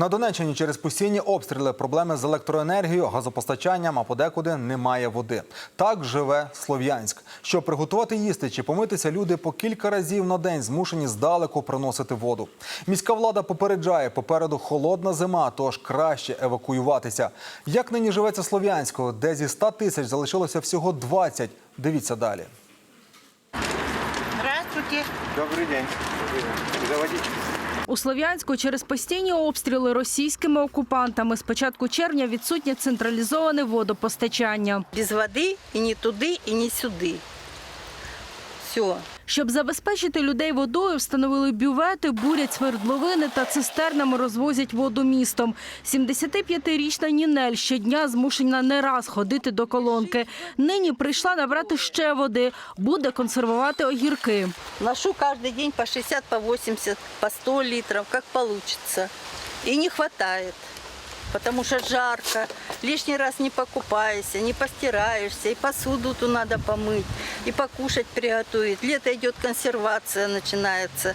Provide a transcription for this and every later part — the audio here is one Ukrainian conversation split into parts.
На Донеччині через постійні обстріли проблеми з електроенергією, газопостачанням, а подекуди немає води. Так живе Слов'янськ. Щоб приготувати їсти чи помитися, люди по кілька разів на день змушені здалеку приносити воду. Міська влада попереджає, попереду холодна зима, тож краще евакуюватися. Як нині живеться Слов'янську, де зі 100 тисяч залишилося всього 20? Дивіться далі. Здравствуйте. Добрий день. Заводіть. У Слов'янську через постійні обстріли російськими окупантами з початку червня відсутнє централізоване водопостачання. Без води і ні туди, і ні сюди. Все. Щоб забезпечити людей водою, встановили бювети, бурять свердловини та цистернами розвозять воду містом. 75-річна Нінель щодня змушена не раз ходити до колонки. Нині прийшла набрати ще води, буде консервувати огірки. Ношу каждый день по 60, по 80, по 100 литров, как получится. И не хватает, потому что жарко. Лишний раз не покупаешься, не постираешься, и посуду ту надо помыть, и покушать приготовить. Лето идет консервация, начинается.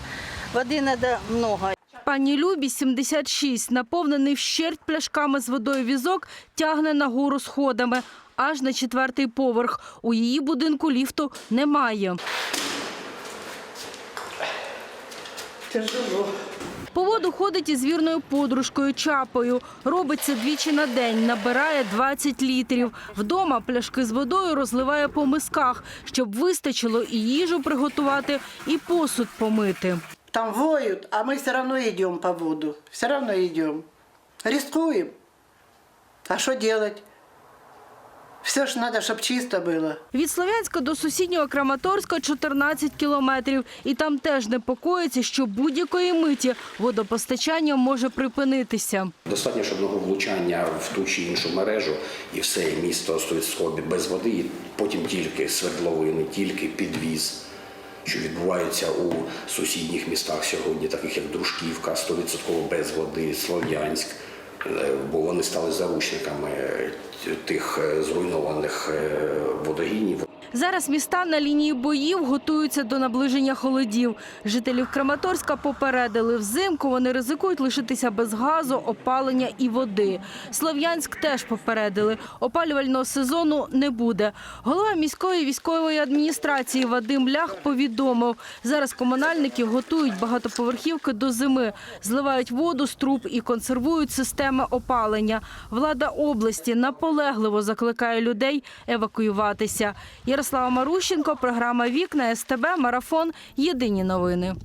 Воды надо много. Пані Любі, 76, наповнений вщерть пляшками з водою візок, тягне нагору сходами. Аж на четвертий поверх. У її будинку ліфту немає. По воду ходить із вірною подружкою Чапою. Робить це двічі на день, набирає 20 літрів. Вдома пляшки з водою розливає по мисках, щоб вистачило і їжу приготувати, і посуд помити. Там воют, а мы все равно идем по воду. Все равно идем. Рискуем. А что делать? Все ж надо, чтобы чисто было. Від Слов'янська до сусіднього Краматорська 14 кілометрів. І там теж непокоїться, що будь-якої миті водопостачання може припинитися. Достатньо одного влучання в ту чи іншу мережу, і все, місто стоїть без води, і потім тільки свердловини, тільки підвіз, що відбувається у сусідніх містах сьогодні, таких як Дружківка, 100% без води, Слов'янськ, бо вони стали заручниками е, тих е, зруйнованих е, водогінів. Зараз міста на лінії боїв готуються до наближення холодів. Жителів Краматорська попередили, взимку вони ризикують лишитися без газу, опалення і води. Слов'янськ теж попередили, опалювального сезону не буде. Голова міської військової адміністрації Вадим Лях повідомив, зараз комунальники готують багатоповерхівки до зими, зливають воду з труб і консервують системи опалення. Влада області наполегливо закликає людей евакуюватися. Ярослава Марущенко, програма Вікна СТБ, Марафон. Єдині новини.